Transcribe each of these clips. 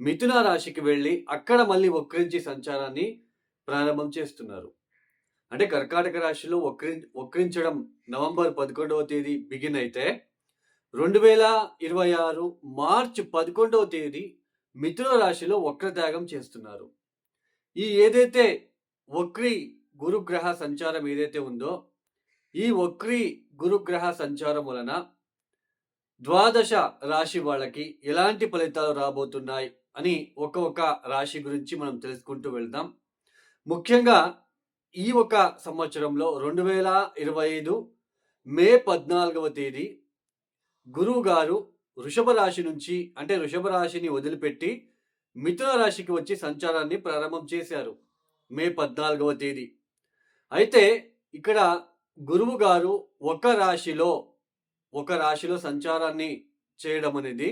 మిథున రాశికి వెళ్ళి అక్కడ మళ్ళీ వక్రించి సంచారాన్ని ప్రారంభం చేస్తున్నారు. అంటే కర్కాటక రాశిలో వక్రి వక్రించడం నవంబర్ పదకొండవ తేదీ బిగిన్ అయితే రెండు వేల ఇరవై ఆరు మార్చ్ పదకొండవ తేదీ మిథున రాశిలో వక్రత్యాగం చేస్తున్నారు. ఈ ఏదైతే వక్రి గురుగ్రహ సంచారం ఏదైతే ఉందో ఈ వక్రి గురుగ్రహ సంచారం వలన ద్వాదశ రాశి వాళ్ళకి ఎలాంటి ఫలితాలు రాబోతున్నాయి అని ఒక్కొక్క రాశి గురించి మనం తెలుసుకుంటూ వెళ్దాం. ముఖ్యంగా ఈ ఒక సంవత్సరంలో రెండు వేల ఇరవై ఐదు మే పద్నాలుగవ తేదీ గురువు గారు వృషభ రాశి నుంచి అంటే వృషభ రాశిని వదిలిపెట్టి మిథున రాశికి వచ్చి సంచారాన్ని ప్రారంభం చేశారు మే పద్నాలుగవ తేదీ. అయితే ఇక్కడ గురువు గారు ఒక రాశిలో ఒక రాశిలో సంచారాన్ని చేయడం అనేది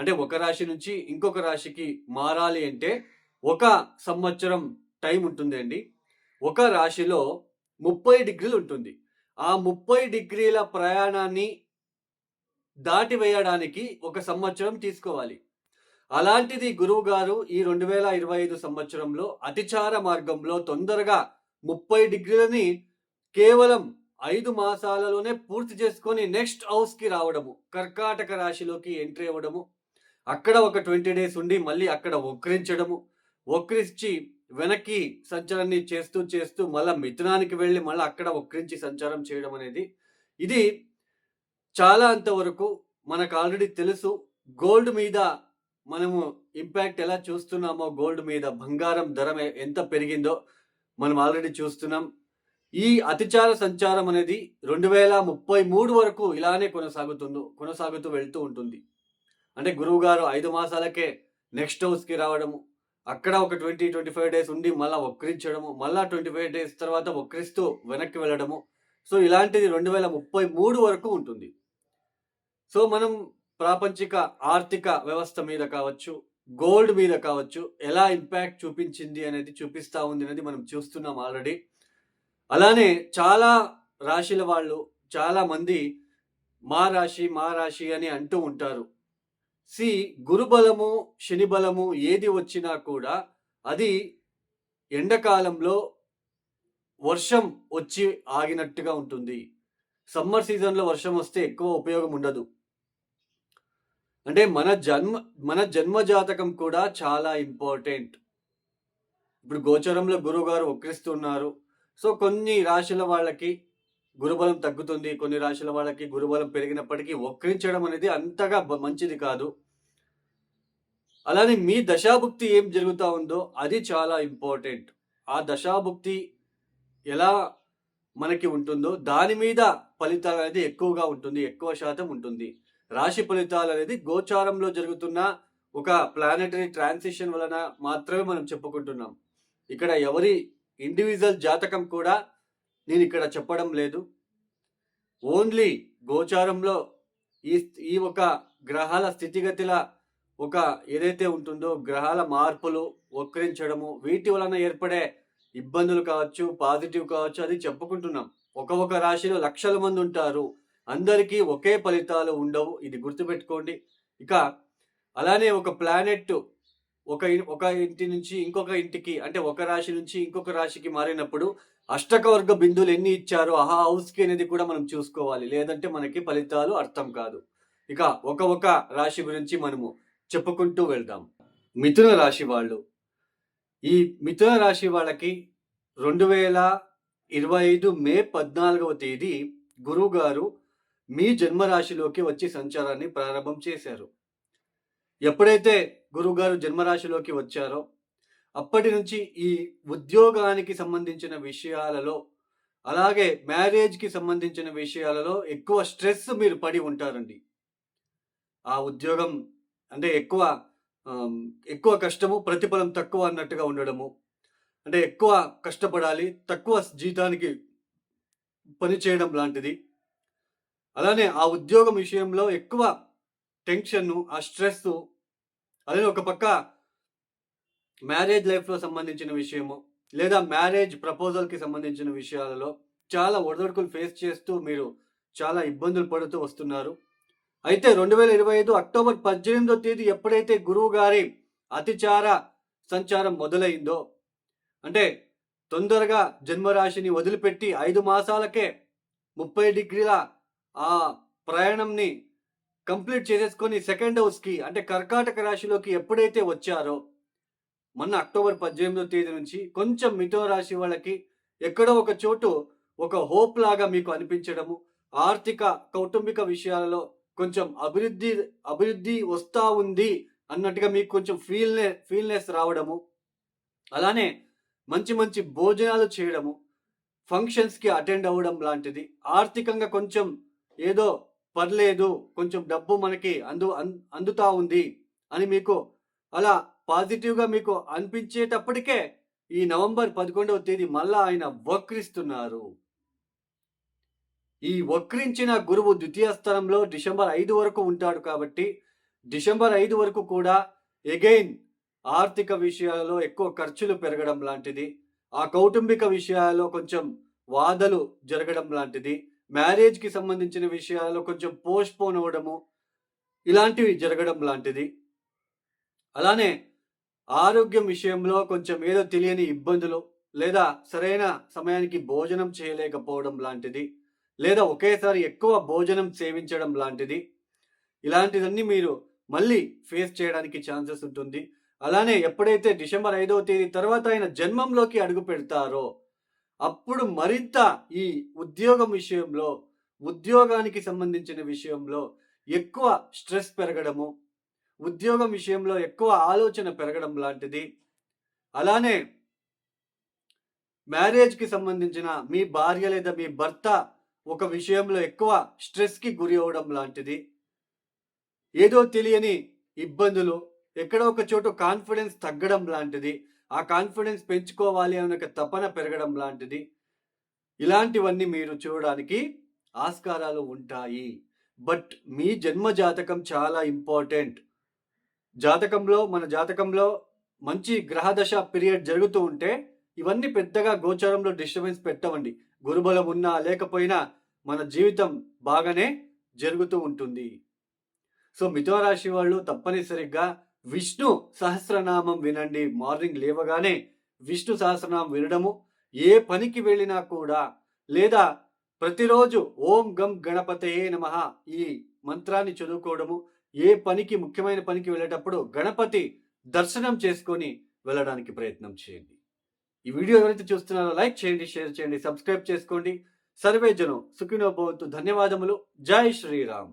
అంటే ఒక రాశి నుంచి ఇంకొక రాశికి మారాలి అంటే ఒక సంవత్సరం టైం ఉంటుంది అండి. ఒక రాశిలో ముప్పై డిగ్రీలు ఉంటుంది. ఆ ముప్పై డిగ్రీల ప్రయాణాన్ని దాటి వేయడానికి ఒక సంవత్సరం తీసుకోవాలి. అలాంటిది గురువు గారు ఈ రెండు వేల ఇరవై ఐదు సంవత్సరంలో అతిచార మార్గంలో తొందరగా ముప్పై డిగ్రీలని కేవలం ఐదు మాసాలలోనే పూర్తి చేసుకొని నెక్స్ట్ హౌస్కి రావడము కర్కాటక రాశిలోకి ఎంట్రీ అవ్వడము అక్కడ ఒక ట్వంటీ డేస్ ఉండి మళ్ళీ అక్కడ వక్రించడము. వక్రించి వెనక్కి సంచారాన్ని చేస్తూ చేస్తూ మళ్ళీ మిథునానికి వెళ్ళి మళ్ళీ అక్కడ వక్రించి సంచారం చేయడం అనేది. ఇది చాలా అంతవరకు మనకు ఆల్రెడీ తెలుసు. గోల్డ్ మీద మనము ఇంపాక్ట్ ఎలా చూస్తున్నామో గోల్డ్ మీద బంగారం ధర ఎంత పెరిగిందో మనం ఆల్రెడీ చూస్తున్నాం. ఈ అతిచార సంచారం అనేది రెండు వేల ముప్పై మూడు వరకు ఇలానే కొనసాగుతుందో కొనసాగుతూ వెళ్తూ ఉంటుంది. అంటే గురువు గారు ఐదు మాసాలకే నెక్స్ట్ హౌస్కి రావడము అక్కడ ఒక ట్వంటీ ట్వంటీ ఫైవ్ డేస్ ఉండి మళ్ళీ వక్రించడము మళ్ళీ ట్వంటీ ఫైవ్ డేస్ తర్వాత వక్రిస్తూ వెనక్కి వెళ్ళడము. సో ఇలాంటిది రెండు వేల ముప్పై మూడు వరకు ఉంటుంది. సో మనం ప్రాపంచిక ఆర్థిక వ్యవస్థ మీద కావచ్చు గోల్డ్ మీద కావచ్చు ఎలా ఇంపాక్ట్ చూపించింది అనేది చూపిస్తూ ఉంది అనేది మనం చూస్తున్నాం ఆల్రెడీ. అలానే చాలా రాశిల వాళ్ళు చాలా మంది మా రాశి మా రాశి అని అంటూ ఉంటారు. సి గురుబలము శని బలము ఏది వచ్చినా కూడా అది ఎండాకాలంలో వర్షం వచ్చి ఆగినట్టుగా ఉంటుంది. సమ్మర్ సీజన్లో వర్షం వస్తే ఎక్కువ ఉపయోగం ఉండదు. అంటే మన జన్మ మన జన్మ జాతకం కూడా చాలా ఇంపార్టెంట్. ఇప్పుడు గోచరంలో గురువుగారు వక్రిస్తున్నారు. సో కొన్ని రాశుల వాళ్ళకి గురుబలం తగ్గుతుంది. కొన్ని రాశుల వాళ్ళకి గురుబలం పెరిగినప్పటికీ వక్రించడం అనేది అంతగా మంచిది కాదు. అలానే మీ దశాభుక్తి ఏం జరుగుతూ ఉందో అది చాలా ఇంపార్టెంట్. ఆ దశాభుక్తి ఎలా మనకి ఉంటుందో దాని మీద ఫలితాలు అనేది ఎక్కువగా ఉంటుంది. ఎక్కువ శాతం ఉంటుంది. రాశి ఫలితాలు అనేది గోచారంలో జరుగుతున్న ఒక ప్లానటరీ ట్రాన్సిషన్ వలన మాత్రమే మనం చెప్పుకుంటున్నాం. ఇక్కడ ఎవరి ఇండివిజువల్ జాతకం కూడా నేను ఇక్కడ చెప్పడం లేదు. ఓన్లీ గోచారంలో ఈ ఈ ఒక గ్రహాల స్థితిగతిల ఒక ఏదైతే ఉంటుందో గ్రహాల మార్పులు వక్రించడము వీటి వలన ఏర్పడే ఇబ్బందులు కావచ్చు పాజిటివ్ కావచ్చు అది చెప్పుకుంటున్నాం. ఒక ఒక రాశిలో లక్షల మంది ఉంటారు. అందరికీ ఒకే ఫలితాలు ఉండవు. ఇది గుర్తుపెట్టుకోండి. ఇక అలానే ఒక ప్లానెట్ ఒక ఒక ఇంటి నుంచి ఇంకొక ఇంటికి అంటే ఒక రాశి నుంచి ఇంకొక రాశికి మారినప్పుడు అష్టకవర్గ బిందువులు ఎన్ని ఇచ్చారో ఆ హౌస్కి అనేది కూడా మనం చూసుకోవాలి. లేదంటే మనకి ఫలితాలు అర్థం కాదు. ఇక ఒక ఒక రాశి గురించి మనము చెప్పుకుంటూ వెళ్దాం. మిథున రాశి వాళ్ళు. ఈ మిథున రాశి వాళ్ళకి రెండు వేల ఇరవై ఐదు మే పద్నాలుగవ తేదీ గురువు గారు మీ జన్మరాశిలోకి వచ్చి సంచారాన్ని ప్రారంభం చేశారు. ఎప్పుడైతే గురువుగారు జన్మరాశిలోకి వచ్చారో అప్పటి నుంచి ఈ ఉద్యోగానికి సంబంధించిన విషయాలలో అలాగే మ్యారేజ్కి సంబంధించిన విషయాలలో ఎక్కువ స్ట్రెస్ మీరు పడి ఉంటారండి. ఆ ఉద్యోగం అంటే ఎక్కువ ఎక్కువ కష్టము ప్రతిఫలం తక్కువ అన్నట్టుగా ఉండడము. అంటే ఎక్కువ కష్టపడాలి తక్కువ జీతానికి పని చేయడం లాంటిది. అలానే ఆ ఉద్యోగం విషయంలో ఎక్కువ టెన్షన్ ఆ స్ట్రెస్ అలానే ఒక పక్క మ్యారేజ్ లైఫ్లో సంబంధించిన విషయము లేదా మ్యారేజ్ ప్రపోజల్కి సంబంధించిన విషయాలలో చాలా ఒడదొడుకులు ఫేస్ చేస్తూ మీరు చాలా ఇబ్బందులు పడుతూ వస్తున్నారు. అయితే రెండు వేల ఇరవై ఐదు అక్టోబర్ పద్దెనిమిదో తేదీ ఎప్పుడైతే గురువు గారి అతిచార సంచారం మొదలైందో అంటే తొందరగా జన్మరాశిని వదిలిపెట్టి ఐదు మాసాలకే ముప్పై డిగ్రీల ఆ ప్రయాణంని కంప్లీట్ చేసేసుకొని సెకండ్ హౌస్కి అంటే కర్కాటక రాశిలోకి ఎప్పుడైతే వచ్చారో మొన్న అక్టోబర్ పద్దెనిమిదో తేదీ నుంచి కొంచెం మిథున రాశి వాళ్ళకి ఎక్కడో ఒక చోటు ఒక హోప్ లాగా మీకు అనిపించడము ఆర్థిక కౌటుంబిక విషయాలలో కొంచెం అభివృద్ధి అభివృద్ధి వస్తూ ఉంది అన్నట్టుగా మీకు కొంచెం ఫీల్నే ఫీల్నెస్ రావడము అలానే మంచి మంచి భోజనాలు చేయడము ఫంక్షన్స్కి అటెండ్ అవ్వడం లాంటిది. ఆర్థికంగా కొంచెం ఏదో పర్లేదు కొంచెం డబ్బు మనకి అందు అందుతా ఉంది అని మీకు అలా పాజిటివ్గా మీకు అనిపించేటప్పటికే ఈ నవంబర్ పదకొండవ తేదీ మళ్ళా ఆయన వక్రిస్తున్నారు. ఈ వక్రించిన గురువు ద్వితీయ స్థానంలో డిసెంబర్ ఐదు వరకు ఉంటాడు కాబట్టి డిసెంబర్ ఐదు వరకు కూడా ఎగైన్ ఆర్థిక విషయాలలో ఎక్కువ ఖర్చులు పెరగడం లాంటిది ఆ కౌటుంబిక విషయాల్లో కొంచెం వాదలు జరగడం లాంటిది మ్యారేజ్కి సంబంధించిన విషయాల్లో కొంచెం పోస్ట్ పోన్ అవ్వడము ఇలాంటివి జరగడం లాంటిది. అలానే ఆరోగ్యం విషయంలో కొంచెం ఏదో తెలియని ఇబ్బందులు లేదా సరైన సమయానికి భోజనం చేయలేకపోవడం లాంటిది లేదా ఒకేసారి ఎక్కువ భోజనం సేవించడం లాంటిది. ఇలాంటిదన్నీ మీరు మళ్ళీ ఫేస్ చేయడానికి ఛాన్సెస్ ఉంటుంది. అలానే ఎప్పుడైతే డిసెంబర్ ఐదవ తేదీ తర్వాత ఆయన జన్మంలోకి అడుగు పెడతారో అప్పుడు మరింత ఈ ఉద్యోగం విషయంలో ఉద్యోగానికి సంబంధించిన విషయంలో ఎక్కువ స్ట్రెస్ పెరగడము ఉద్యోగం విషయంలో ఎక్కువ ఆలోచన పెరగడం లాంటిది. అలానే మ్యారేజ్కి సంబంధించిన మీ భార్య లేదా మీ భర్త ఒక విషయంలో ఎక్కువ స్ట్రెస్కి గురి అవ్వడం లాంటిది. ఏదో తెలియని ఇబ్బందులు ఎక్కడో ఒక చోటు కాన్ఫిడెన్స్ తగ్గడం లాంటిది. ఆ కాన్ఫిడెన్స్ పెంచుకోవాలి అనే ఒక తపన పెరగడం లాంటిది. ఇలాంటివన్నీ మీరు చూడడానికి ఆస్కారాలు ఉంటాయి. బట్ మీ జన్మ జాతకం చాలా ఇంపార్టెంట్. జాతకంలో మన జాతకంలో మంచి గ్రహదశ పీరియడ్ జరుగుతూ ఉంటే ఇవన్నీ పెద్దగా గోచారంలో డిస్టర్బెన్స్ పెట్టవండి. గురుబలం ఉన్నా లేకపోయినా మన జీవితం బాగానే జరుగుతూ ఉంటుంది. సో మిథున రాశి వాళ్ళు తప్పనిసరిగా విష్ణు సహస్రనామం వినండి. మార్నింగ్ లేవగానే విష్ణు సహస్రనామం వినడము ఏ పనికి వెళ్ళినా కూడా లేదా ప్రతిరోజు ఓం గం గణపతయే నమ ఈ మంత్రాన్ని చదువుకోవడము ఏ పనికి ముఖ్యమైన పనికి వెళ్ళేటప్పుడు గణపతి దర్శనం చేసుకొని వెళ్ళడానికి ప్రయత్నం చేయండి. ఈ వీడియో ఎవరైతే చూస్తున్నారో లైక్ చేయండి షేర్ చేయండి సబ్స్క్రైబ్ చేసుకోండి. సర్వే జనం సుఖినో భవంతు. ధన్యవాదములు. జై శ్రీరామ్.